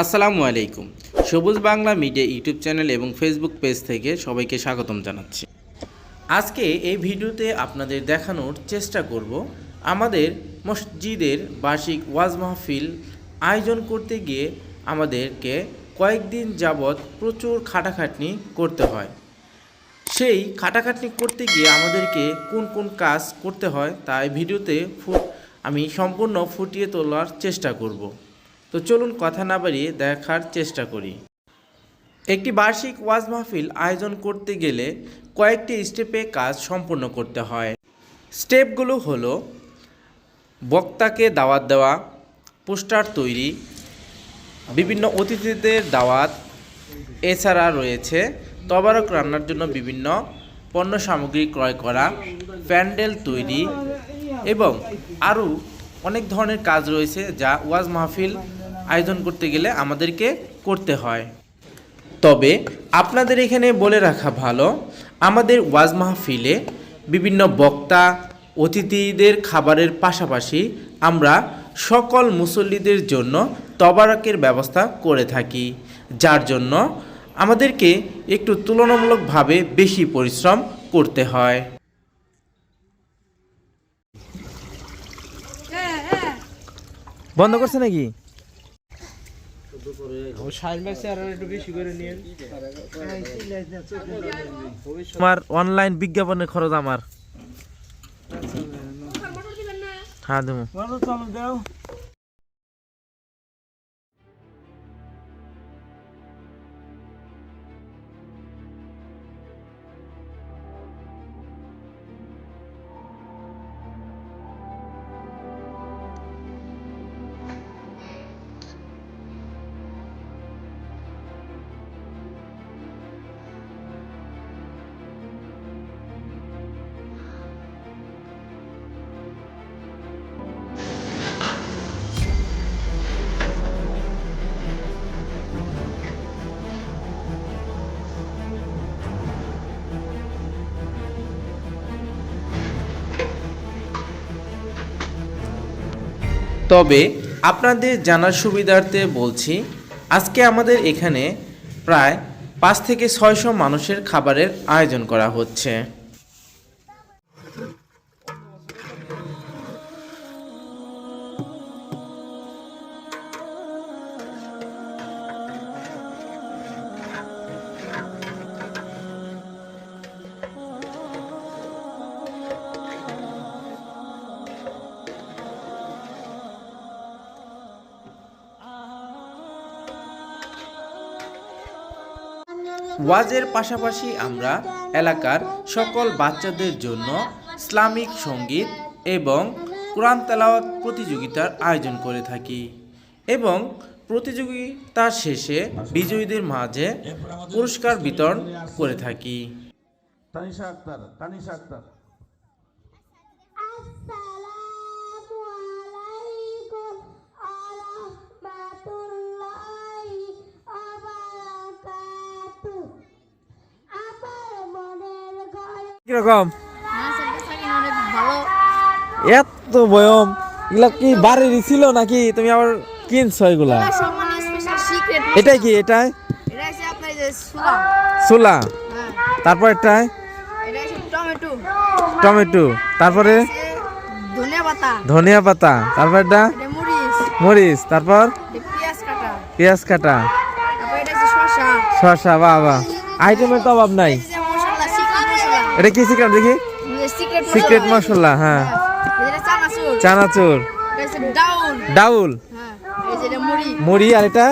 আসসালামু আলাইকুম। Sabuj Bangla media YouTube channel এবং ফেসবুক পেজ থেকে সবাইকে স্বাগতম জানাচ্ছি। আজকে এই ভিডিওতে আপনাদের দেখানোর চেষ্টা করব আমাদের মসজিদের বার্ষিক ওয়াজ মাহফিল আয়োজন করতে গিয়ে আমাদেরকে কয়েকদিন যাবৎ প্রচুর খাটাখাটনি করতে হয়। সেই খাটাখাটনি করতে গিয়ে আমাদেরকে কোন কোন কাজ করতে হয় তাই ভিডিওতে আমি সম্পূর্ণ ফুটিয়ে তোলার চেষ্টা করব। তো চলুন কথা না বাড়িয়ে দেখার চেষ্টা করি। একটি বার্ষিক ওয়াজ মাহফিল আয়োজন করতে গেলে কয়েকটি স্টেপে কাজ সম্পূর্ণ করতে হয়। স্টেপগুলো হলো, বক্তাকে দাওয়াত দেওয়া, পোস্টার তৈরি, বিভিন্ন অতিথিদের দাওয়াত, এছাড়া রয়েছে তবারক রান্নার জন্য বিভিন্ন পণ্য সামগ্রী ক্রয় করা, প্যান্ডেল তৈরি এবং আরও অনেক ধরনের কাজ রয়েছে যা ওয়াজ মাহফিল আয়োজন করতে গেলে আমাদেরকে করতে হয়। তবে আপনাদের এখানে বলে রাখা ভালো আমাদের ওয়াজ মাহফিলে বিভিন্ন বক্তা অতিথিদের খাবারের পাশাপাশি আমরা সকল মুসল্লিদের জন্য তবারকের ব্যবস্থা করে থাকি যার জন্য আমাদেরকে একটু তুলনামূলকভাবে বেশি পরিশ্রম করতে হয়। বন্ধ করছে নাকি? তোমার অনলাইন বিজ্ঞাপনের খরচ আমার। হ্যাঁ দেবো তবে আপনাদের জানার সুবিধার্থে বলছি, আজকে আমাদের এখানে প্রায় পাঁচ থেকে ছয়শো মানুষের খাবারের আয়োজন করা হচ্ছে। ওয়াজের পাশাপাশি আমরা এলাকার সকল বাচ্চাদের জন্য ইসলামিক সংগীত এবং কোরআন তেলাওয়াত প্রতিযোগিতার আয়োজন করে থাকি এবং প্রতিযোগিতার শেষে বিজয়ীদের মাঝে পুরস্কার বিতরণ করে থাকি। তানিশা আক্তার তানিশা আক্তার। কীরকম? হ্যাঁ এত বয়ম। এগুলা কি বাড়ির ছিল নাকি? তুমি আবার কিনছো এগুলা? এটাই কি এটাই? সুলা। হ্যাঁ। তারপর এটাই টমেটো। তারপরে? ধনিয়া পাতা। তারপর এটা মরিচ। তারপর? পেঁয়াজ কাটা। শসা। বাবা আইটেমের তো অভাব নাই এটা হচ্ছে মশলা সিক্রেট মশলা এটা কি সিক্রেট দেখি? সিক্রেট সিক্রেট মশলা হ্যাঁ। চানাচুর। ডাউল। হ্যাঁ মুড়ি। মুড়ি আর এটা?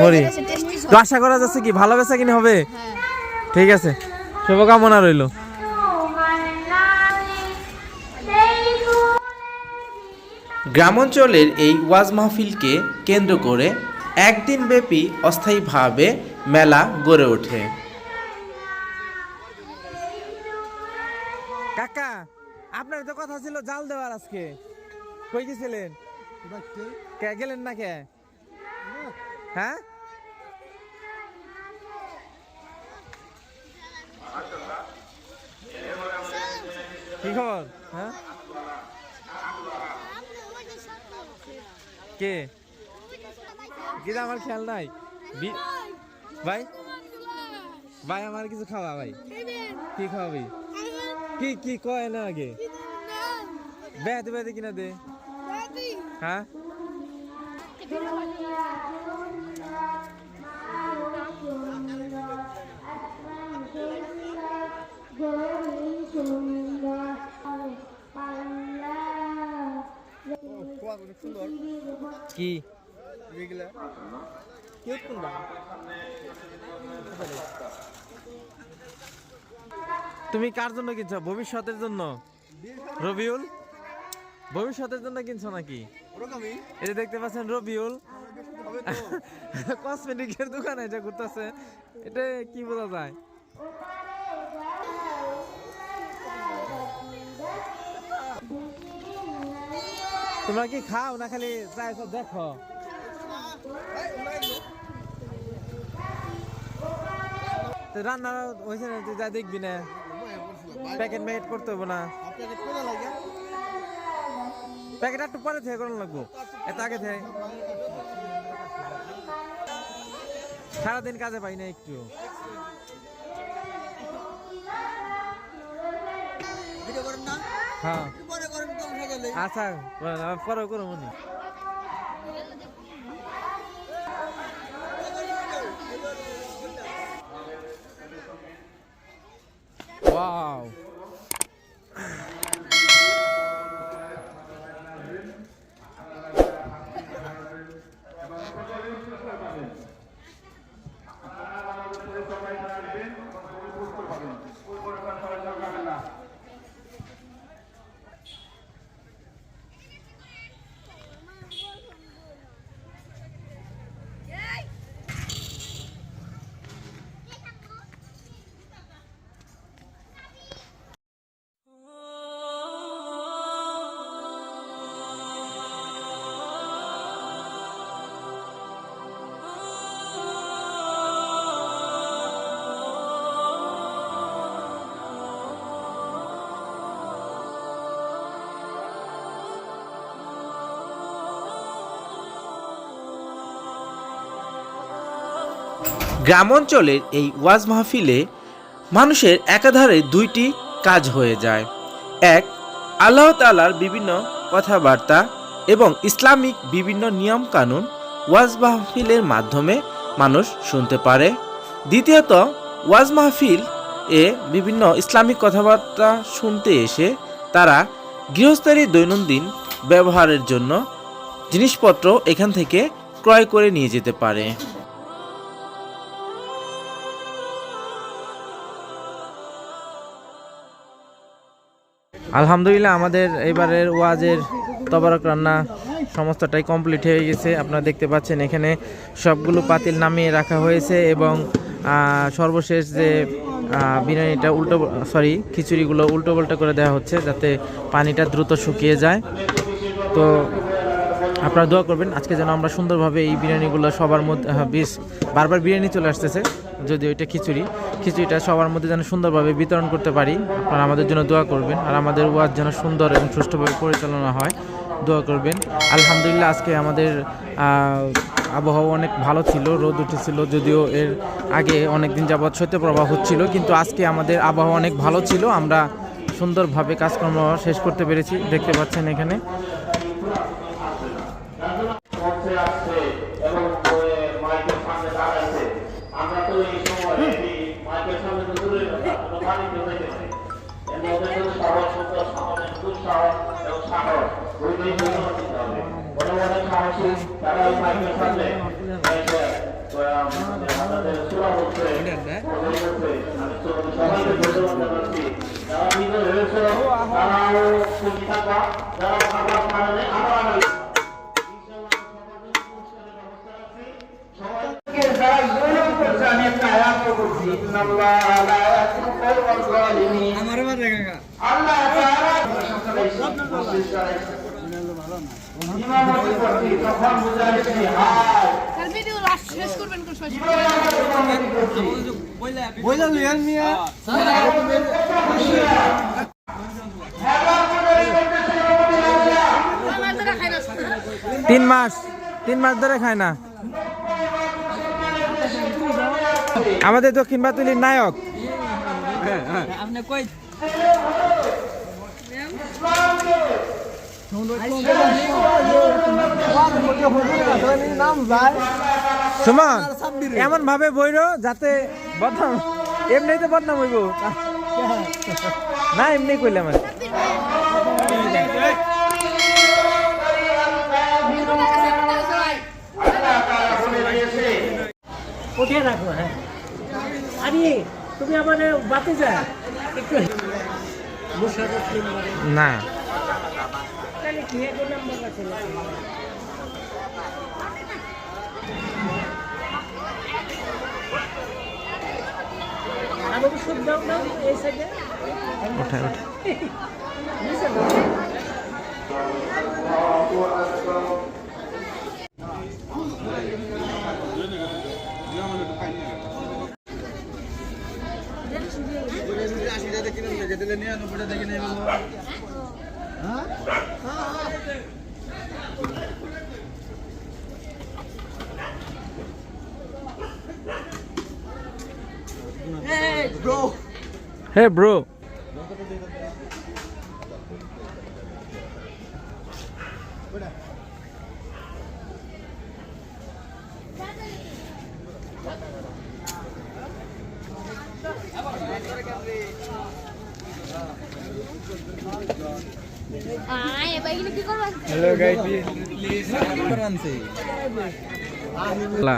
মুড়ি। তো আশা করা যাচ্ছে কি ভালো বেচা কিনে হবে? হ্যাঁ। ঠিক আছে। শুভকামনা রইল। গ্রামাঞ্চলের এই ওয়াজ মাহফিলকে কেন্দ্র করে একদিন ব্যাপী অস্থায়ীভাবে মেলা গড়ে ওঠে কাকা আপনার তো কথা ছিল জাল দেওয়ার আজকে। কই গেছিলেন? কে? গেলেন না কে? হ্যাঁ? কি খবর? হ্যাঁ? কে? কিন্তু আমার খেয়াল নাই। বি- ভাই? ভাই আমার কিছু খাওয়া ভাই। কি খাওয়াবি? কি কি কয় না আগে? বেহাতে বেহাতে কিনা দে। হ্যাঁ? কি? তুমি কার জন্য কিনছো ভবিষ্যতের জন্য? রবিউল? ভবিষ্যতের জন্য কিনছো নাকি? এই যে দেখতে পাচ্ছেন রবিউল। কসমেটিকের দোকানে যা ঘুরতেছে। এটা কি বোঝা যায়? তোমরা কি খাও না খালি চাই সব দেখো? রান্না হয়েছে না তুই যা দেখবি না। প্যাকেট ম্যাকেট করতে হবে না। প্যাকেট একটু পরে থেকে করানো লাগবো। এত আগে থেকে। সারাদিন কাজে পাই না একটু। হ্যাঁ। আচ্ছা পরে করো মনে Wow. গ্রামাঞ্চলের এই ওয়াজ মাহফিলে মানুষের একাধারে দুইটি কাজ হয়ে যায়। এক, আল্লাহ তালার বিভিন্ন কথাবার্তা এবং ইসলামিক বিভিন্ন নিয়ম কানুন ওয়াজ মাহফিলের মাধ্যমে মানুষ শুনতে পারে। দ্বিতীয়ত, ওয়াজ মাহফিল এ বিভিন্ন ইসলামিক কথাবার্তা শুনতে এসে তারা গৃহস্থের দৈনন্দিন ব্যবহারের জন্য জিনিসপত্র এখান থেকে ক্রয় করে নিয়ে যেতে পারে। আলহামদুলিল্লাহ আমাদের এবারের ওয়াজের তবরক রান্না সমস্তটাই কমপ্লিট হয়ে গেছে। আপনারা দেখতে পাচ্ছেন এখানে সবগুলো পাতিল নামিয়ে রাখা হয়েছে এবং সর্বশেষ যে বিরিয়ানিটা উল্টো সরি খিচুড়িগুলো উল্টো পাল্টা করে দেওয়া হচ্ছে যাতে পানিটা দ্রুত শুকিয়ে যায়। তো আপনারা দোয়া করবেন আজকে যেন আমরা সুন্দরভাবে এই বিরিয়ানিগুলো সবার মধ্যে হ্যাঁ, বেশ বারবার বিরিয়ানি চলে আসতেছে। যদি ওইটা খিচুড়ি, খিচুড়িটা সবার মধ্যে যেন সুন্দরভাবে বিতরণ করতে পারি, আপনারা আমাদের জন্য দোয়া করবেন, আর আমাদের ওয়াজ যেন সুন্দর এবং সুষ্ঠুভাবে পরিচালনা হয়, দোয়া করবেন। আলহামদুলিল্লাহ, আজকে আমাদের আবহাওয়া অনেক ভালো ছিল, রোদ উঠেছিল, যদিও এর আগে অনেক দিন যাবৎ শৈত্যপ্রবাহ হচ্ছিল, কিন্তু আজকে আমাদের আবহাওয়া অনেক ভালো ছিল, আমরা সুন্দরভাবে কাজকর্ম শেষ করতে পেরেছি, দেখতে পাচ্ছেন এখানে। ওরা তারা ওই সামনে আমাদের সুরা বলছে আমি সবাইকে ধন্যবাদ জানাচ্ছি যারা বিজয় হয়েছে তারাও খুশি থাকা যারা খাবার কারণে আরও তার ভিডিও লাস্ট শেষ করবেন কোন সময় আমার দ্বারা খাই না তিন মাস তিন মাস ধরে খায় না। আমাদের দক্ষিণ বাতুলির নায়ক। সুমন এমন ভাবে বইরো যাতে বদনাম এমনিতে বদনাম হইব। না এমনি কইলাম আর হ্যাঁ। আরে তুমি আমার বাতে যা। একটু না। তাহলে কি এক নাম্বার আছে আমাকে সুদ দাও না এই সাইডে ওঠে ওঠে হে ব্রো আয় এবার এগুলো কি করবেন হ্যালো গাইস লা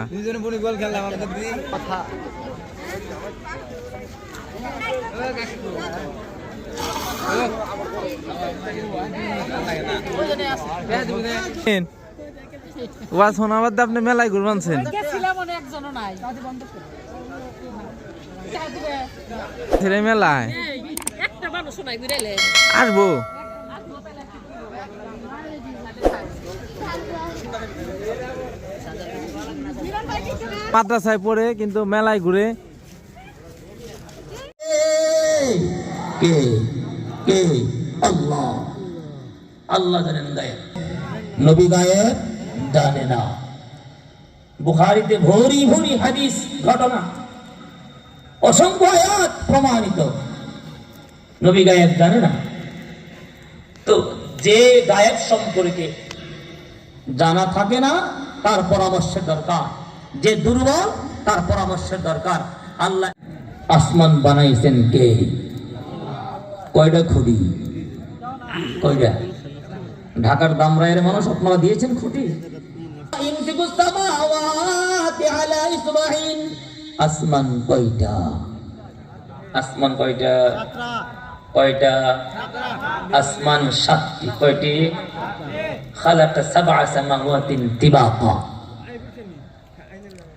ওয়াজ শোনাবার আপনি মেলায় ঘুরবানছেন ছেলে মেলায়? আসব। মাদ্রাসায় পড়ে কিন্তু মেলায় ঘুরে কে? কে? আল্লাহ। আল্লাহ জানেন গায়ে নবী গায়ে জানে না। বুখারিতে ভরি ভরি হাদিস ঘটনা। অসংখ্য আয়াত প্রমাণিত। নবী গায়েব জানে না। তো যে গায়েব সম্পর্কে জানা থাকে না, তার পরামর্শের দরকার। যে দুর্বল, তার পরামর্শের দরকার। আল্লাহ আসমান বানাইছেন কে? কয়টা খুঁটি? কয়টা ঢাকার দামরায়ের মানুষ আপনারা দিয়েছেন খুঁটি? আসমান কয়টা? আসমান কয়টা? কয়টা? আসমান সাতটি। কয়টি? খালাক সাবআ সামাওয়াতিন তিবাকা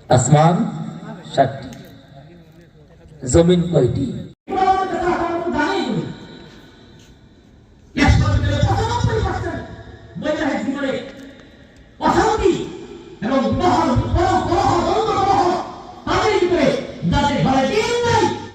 আসমান সাতটি। জমিন কয়টি?